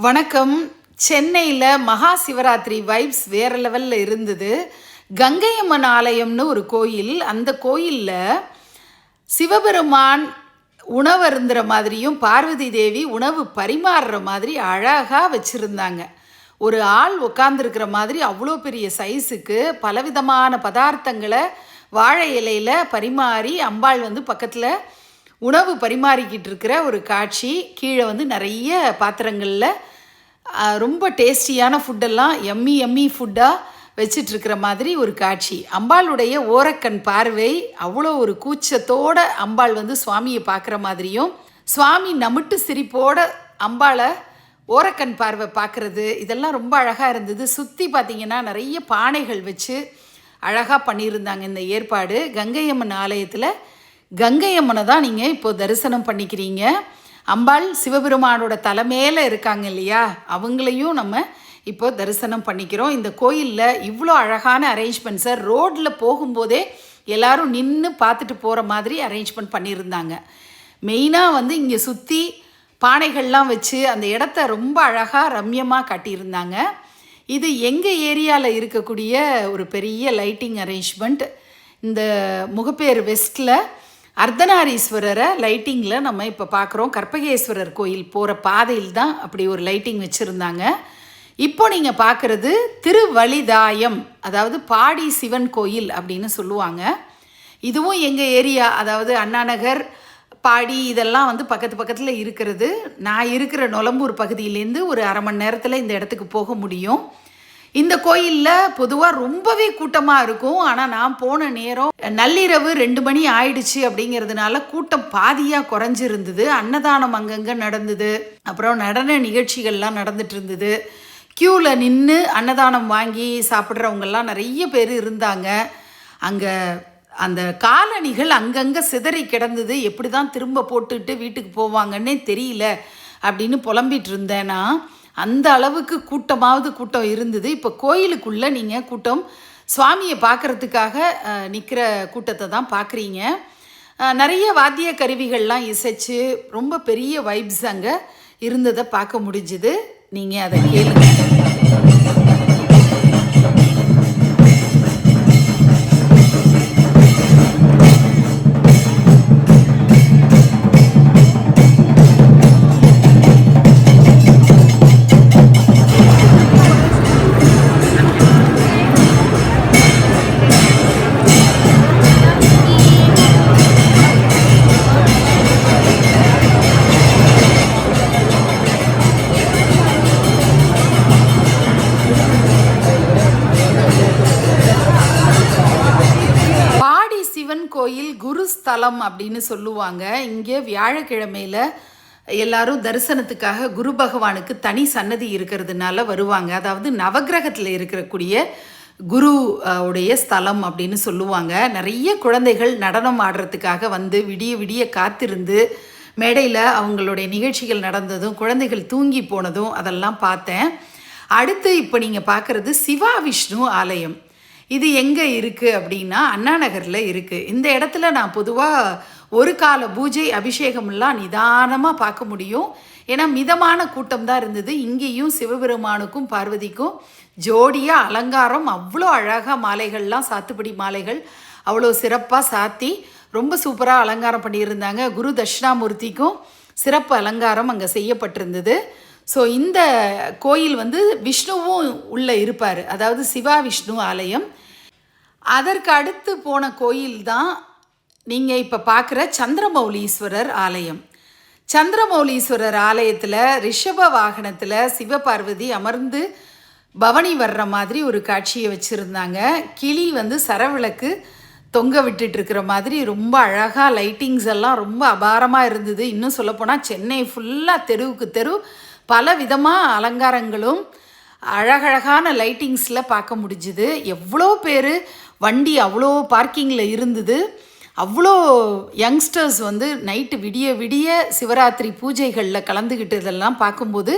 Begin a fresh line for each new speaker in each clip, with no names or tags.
வணக்கம். சென்னையில் மகா சிவராத்திரி வைப்ஸ் வேற லெவலில் இருந்தது. கங்கையம்மன் ஆலயம்னு ஒரு கோயில். அந்த கோயிலில் சிவபெருமான் உணவு அருந்துற மாதிரியும் பார்வதி தேவி உணவு பரிமாறுற மாதிரி அழகாக வச்சுருந்தாங்க. ஒரு ஆள் உட்காந்துருக்கிற மாதிரி அவ்வளோ பெரிய சைஸுக்கு பலவிதமான பதார்த்தங்களை வாழை இலையில் பரிமாறி அம்பாள் வந்து பக்கத்தில் உணவு பரிமாறிக்கிட்டு இருக்கிற ஒரு காட்சி. கீழே வந்து நிறைய பாத்திரங்களில் ரொம்ப டேஸ்டியான ஃபுட்டெல்லாம் எம்மி எம்மி ஃபுட்டாக வச்சிட்ருக்கிற மாதிரி ஒரு காட்சி. அம்பாளுடைய ஓரக்கண் பார்வை அவ்வளோ ஒரு கூச்சத்தோட அம்பாள் வந்து சுவாமியை பார்க்குற மாதிரியும் சுவாமி நமிட்டு சிரிப்போட அம்பாளை ஓரக்கண் பார்வை பார்க்குறது இதெல்லாம் ரொம்ப அழகாக இருந்தது. சுற்றி பார்த்தீங்கன்னா நிறைய பானைகள் வச்சு அழகாக பண்ணியிருந்தாங்க இந்த ஏற்பாடு. கங்கையம்மன் ஆலயத்தில் கங்கையம்மனை தான் நீங்கள் இப்போது தரிசனம் பண்ணிக்கிறீங்க. அம்பாள் சிவபெருமானோட தலைமையில் இருக்காங்க இல்லையா? அவங்களையும் நம்ம இப்போ தரிசனம் பண்ணிக்கிறோம். இந்த கோயிலில் இவ்வளோ அழகான அரேஞ்ச்மெண்ட்ஸை ரோட்டில் போகும்போதே எல்லாரும் நின்று பார்த்துட்டு போகிற மாதிரி அரேஞ்ச்மெண்ட் பண்ணியிருந்தாங்க. மெயினாக வந்து இங்கே சுற்றி பானைகள்லாம் வச்சு அந்த இடத்த ரொம்ப அழகாக ரம்யமாக காட்டியிருந்தாங்க. இது எங்கள் ஏரியாவில் இருக்கக்கூடிய ஒரு பெரிய லைட்டிங் அரேஞ்ச்மெண்ட் இந்த முகப்பேர் வெஸ்ட்டில் அர்த்தநாரீஸ்வரரை லைட்டிங்கில் நம்ம இப்போ பார்க்குறோம் கற்பகேஸ்வரர் கோயில் போகிற பாதையில் தான் அப்படி ஒரு லைட்டிங் வச்சுருந்தாங்க. இப்போ நீங்கள் பார்க்குறது திருவழிதாயம் அதாவது பாடி சிவன் கோயில் அப்படின்னு சொல்லுவாங்க. இதுவும் எங்கள் ஏரியா அதாவது அண்ணாநகர் பாடி இதெல்லாம் வந்து பக்கத்து பக்கத்தில் இருக்கிறது. நான் இருக்கிற நொலம்பூர் பகுதியிலேருந்து ஒரு அரை மணி நேரத்தில் இந்த இடத்துக்கு போக முடியும். இந்த கோயிலில் பொதுவாக ரொம்பவே கூட்டமாக இருக்கும். ஆனால் நான் போன நேரம் நள்ளிரவு ரெண்டு மணி ஆயிடுச்சு அப்படிங்கிறதுனால கூட்டம் பாதியாக குறைஞ்சிருந்தது. அன்னதானம் அங்கங்கே நடந்தது. அப்புறம் நடன நிகழ்ச்சிகள்லாம் நடந்துட்டு இருந்தது. க்யூவில் நின்று அன்னதானம் வாங்கி சாப்பிட்றவங்கெல்லாம் நிறைய பேர் இருந்தாங்க. அங்கே அந்த காலணிகள் அங்கங்கே சிதறி கிடந்தது. எப்படி தான் திரும்ப போட்டுட்டு வீட்டுக்கு போவாங்கன்னே தெரியல அப்படின்னு புலம்பிட்டு இருந்தேன்னா அந்த அளவுக்கு கூட்டமாவது கூட்டம் இருந்தது. இப்போ கோயிலுக்குள்ளே நீங்கள் கூட்டம் சுவாமியை பார்க்குறதுக்காக நிற்கிற கூட்டத்தை தான் பார்க்குறீங்க நிறைய வாத்திய கருவிகள்லாம் இசைச்சு ரொம்ப பெரிய வைப்ஸ் அங்கே இருந்ததை பார்க்க முடிஞ்சுது. நீங்கள் அதை கேளுங்க. குருஸ்தலம் அப்படின்னு சொல்லுவாங்க. இங்கே வியாழக்கிழமையில் எல்லாரும் தரிசனத்துக்காக குரு பகவானுக்கு தனி சன்னதி இருக்கிறதுனால வருவாங்க. அதாவது நவக்கிரகத்தில் இருக்கக்கூடிய குரு உடைய ஸ்தலம் அப்படின்னு சொல்லுவாங்க. நிறைய குழந்தைகள் நடனம் ஆடுறதுக்காக வந்து விடிய விடிய காத்திருந்து மேடையில் அவங்களுடைய நிகழ்ச்சிகள் நடந்ததும் குழந்தைகள் தூங்கி போனதும் அதெல்லாம் பார்த்தேன். அடுத்து இப்போ நீங்கள் பார்க்குறது சிவா விஷ்ணு ஆலயம். இது எங்கே இருக்குது அப்படின்னா அண்ணா நகரில் இருக்குது இந்த இடத்துல நான் பொதுவாக ஒரு கால பூஜை அபிஷேகம்லாம் நிதானமாக பார்க்க முடியும். ஏன்னா மிதமான கூட்டம் தான் இருந்தது. இங்கேயும் சிவபெருமானுக்கும் பார்வதிக்கும் ஜோடியாக அலங்காரம். அவ்வளோ அழகாக மாலைகள்லாம் சாத்துப்படி மாலைகள் அவ்வளோ சிறப்பாக சாத்தி ரொம்ப சூப்பராக அலங்காரம் பண்ணியிருந்தாங்க. குரு தட்சிணாமூர்த்திக்கும் சிறப்பு அலங்காரம் அங்கே செய்யப்பட்டிருந்தது. ஸோ இந்த கோயில் வந்து விஷ்ணுவும் உள்ளே இருப்பார். அதாவது சிவா விஷ்ணு ஆலயம். அதற்கு அடுத்து போன கோயில் தான் நீங்கள் இப்போ பார்க்குற சந்திரமௌலீஸ்வரர் ஆலயம். சந்திரமௌலீஸ்வரர் ஆலயத்தில் ரிஷப வாகனத்தில் சிவபார்வதி அமர்ந்து பவனி வர்ற மாதிரி ஒரு காட்சியை வச்சுருந்தாங்க. கிளி வந்து சரவிளக்கு தொங்க விட்டுட்டு இருக்கிற மாதிரி ரொம்ப அழகாக லைட்டிங்ஸ் எல்லாம் ரொம்ப அபாரமாக இருந்தது. இன்னும் சொல்லப்போனால் சென்னை ஃபுல்லாக தெருவுக்கு தெரு. பல விதமாக அலங்காரங்களும் அழகழகான லைட்டிங்ஸில் பார்க்க முடிஞ்சுது. எவ்வளோ பேர் வண்டி அவ்வளோ பார்க்கிங்கில் இருந்தது. அவ்வளோ யங்ஸ்டர்ஸ் வந்து நைட்டு விடிய விடிய சிவராத்திரி பூஜைகளில் கலந்துக்கிட்டதெல்லாம் பார்க்கும்போது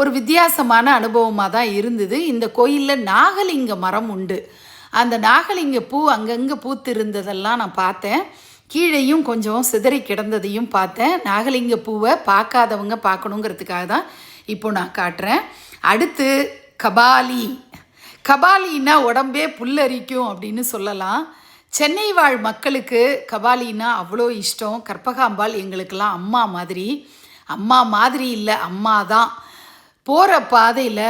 ஒரு வித்தியாசமான அனுபவமாக தான் இருந்தது. இந்த கோயிலில் நாகலிங்க மரம் உண்டு. அந்த நாகலிங்க பூ அங்கங்கே பூத்து இருந்ததெல்லாம் நான் பார்த்தேன். கீழேயும் கொஞ்சம் சிதறி கிடந்ததையும் பார்த்தேன். நாகலிங்க பூவை பார்க்காதவங்க பார்க்கணுங்கிறதுக்காக தான் இப்போ நான் காட்டுறேன். அடுத்து கபாலி. கபாலின்னா உடம்பே புல்லரிக்கும் அப்படின்னு சொல்லலாம். சென்னை வாழ் மக்களுக்கு கபாலின்னா அவ்வளோ இஷ்டம். கற்பகாம்பாள் எங்களுக்கெல்லாம் அம்மா மாதிரி. அம்மா மாதிரி இல்லை அம்மா தான். போகிற பாதையில்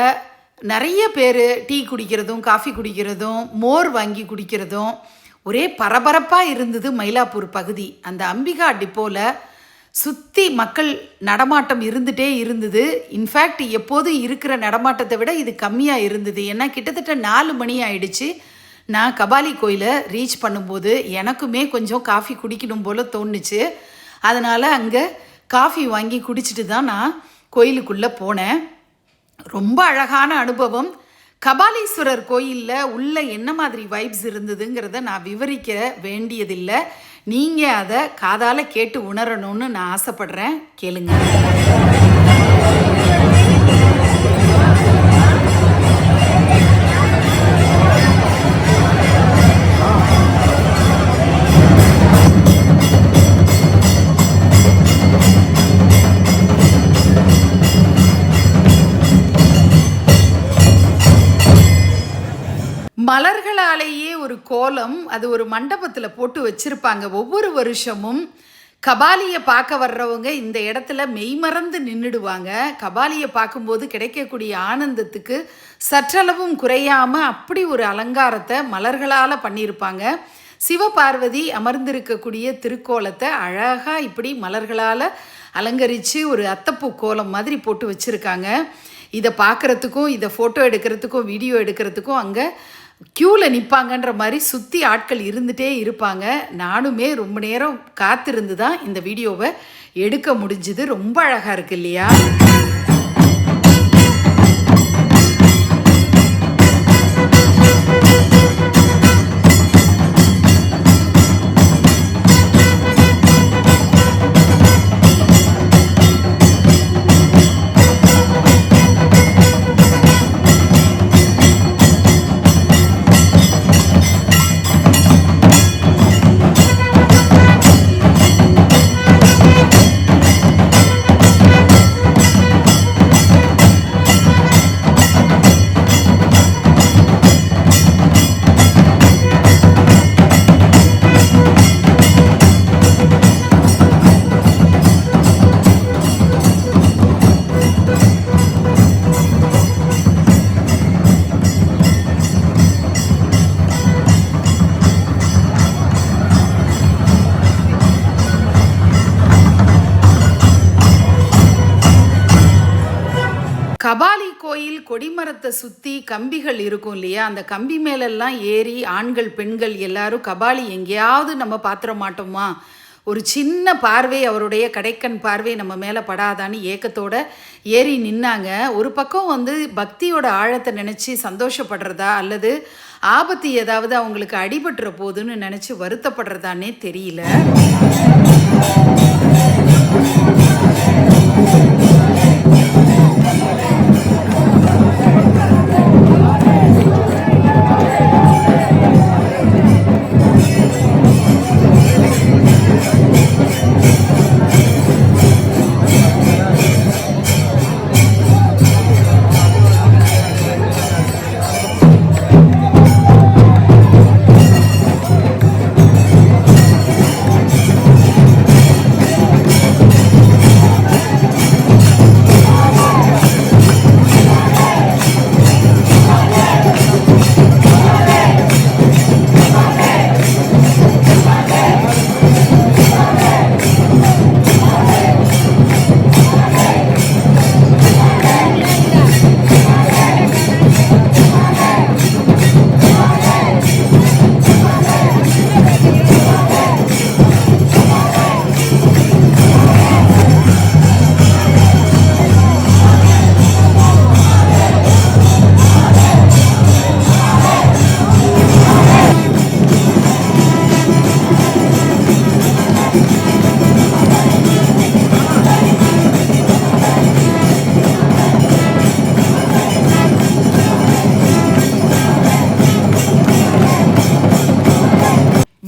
நிறைய பேர் டீ குடிக்கிறதும் காஃபி குடிக்கிறதும் மோர் வாங்கி குடிக்கிறதும் ஒரே பரபரப்பாக இருந்தது மயிலாப்பூர் பகுதி. அந்த அம்பிகா டிப்போவில் சுற்றி மக்கள் நடமாட்டம் இருந்துகிட்டே இருந்தது. இன்ஃபேக்ட் எப்போதும் இருக்கிற நடமாட்டத்தை விட இது கம்மியாக இருந்தது. ஏன்னா கிட்டத்தட்ட நாலு மணி ஆயிடுச்சு. நான் கபாலி கோயிலை ரீச் பண்ணும்போது எனக்குமே கொஞ்சம் காஃபி குடிக்கணும் போல் தோணுச்சு. அதனால் அங்கே காஃபி வாங்கி குடிச்சிட்டு தான் நான் கோயிலுக்குள்ளே போனேன். ரொம்ப அழகான அனுபவம். கபாலீஸ்வரர் கோயிலில் உள்ள என்ன மாதிரி வைப்ஸ் இருந்ததுங்கிறத நான் விவரிக்க வேண்டியதில்லை. நீங்கள் அதை காதால் கேட்டு உணரணும்னு நான் ஆசைப்படுறேன். கேளுங்க. மலர்களாலேயே ஒரு கோலம் அது ஒரு மண்டபத்தில் போட்டு வச்சிருப்பாங்க. ஒவ்வொரு வருஷமும் கபாலியை பார்க்க வர்றவங்க இந்த இடத்துல மெய்மறந்து நின்றுடுவாங்க கபாலியை பார்க்கும்போது கிடைக்கக்கூடிய ஆனந்தத்துக்கு சற்றளவும் குறையாமல் அப்படி ஒரு அலங்காரத்தை மலர்களால் பண்ணியிருப்பாங்க. சிவபார்வதி அமர்ந்திருக்கக்கூடிய திருக்கோலத்தை அழகாக இப்படி மலர்களால் அலங்கரித்து ஒரு அத்தப்பூ கோலம் மாதிரி போட்டு வச்சுருக்காங்க. இதை பார்க்குறதுக்கும் இதை ஃபோட்டோ எடுக்கிறதுக்கும் வீடியோ எடுக்கிறதுக்கும் அங்கே க்யூவில் நிற்பாங்கன்ற மாதிரி சுற்றி ஆட்கள் இருந்துகிட்டே இருப்பாங்க. நானுமே ரொம்ப நேரம் காத்திருந்து தான் இந்த வீடியோவை எடுக்க முடிஞ்சுது. ரொம்ப அழகாக இருக்குது இல்லையா? கொடிமரத்தை சுற்றி கம்பிகள் இருக்கும் இல்லையா? அந்த கம்பி மேலெல்லாம் ஏறி ஆண்கள் பெண்கள் எல்லாரும் கபாலி எங்கேயாவது நம்ம பாத்திர மாட்டோமா? ஒரு சின்ன பார்வை அவருடைய கடைக்கண் பார்வை நம்ம மேலே படாதான்னு ஏக்கத்தோட ஏறி நின்னாங்க. ஒரு பக்கம் வந்து பக்தியோட ஆழத்தை நினச்சி சந்தோஷப்படுறதா அல்லது ஆபத்து ஏதாவது அவங்களுக்கு அடிபட்டுற போதுன்னு நினச்சி வருத்தப்படுறதானே தெரியல.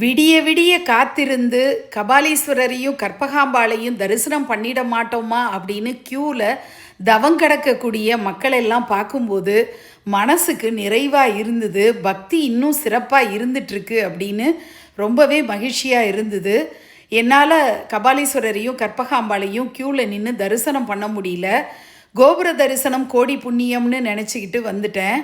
விடிய விடிய காத்திருந்து கபாலீஸ்வரரையும் கற்பகாம்பாளையும் தரிசனம் பண்ணிட மாட்டோமா அப்படின்னு க்யூவில் தவம் கிடக்கக்கூடிய மக்கள் எல்லாம் பார்க்கும்போது மனசுக்கு நிறைவாக இருந்தது. பக்தி இன்னும் சிறப்பாக இருந்துட்டுருக்கு அப்படின்னு ரொம்பவே மகிழ்ச்சியாக இருந்தது. என்னால் கபாலீஸ்வரரையும் கற்பகாம்பாளையும் க்யூவில் நின்று தரிசனம் பண்ண முடியல. கோபுர தரிசனம் கோடி புண்ணியம்னு நினச்சிக்கிட்டு வந்துட்டேன்.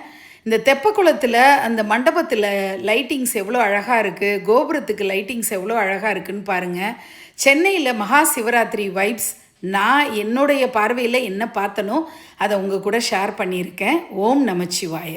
இந்த தெப்பக்குளத்தில் அந்த மண்டபத்தில் லைட்டிங்ஸ் எவ்வளோ அழகாக இருக்குது கோபுரத்துக்கு லைட்டிங்ஸ் எவ்வளோ அழகாக இருக்குன்னு பாருங்கள் சென்னையில் மகா சிவராத்திரி வைப்ஸ் நான் என்னுடைய பார்வையில் என்ன பார்த்தனோ அதை உங்கள் கூட ஷேர் பண்ணியிருக்கேன். ஓம் நமச்சிவாய.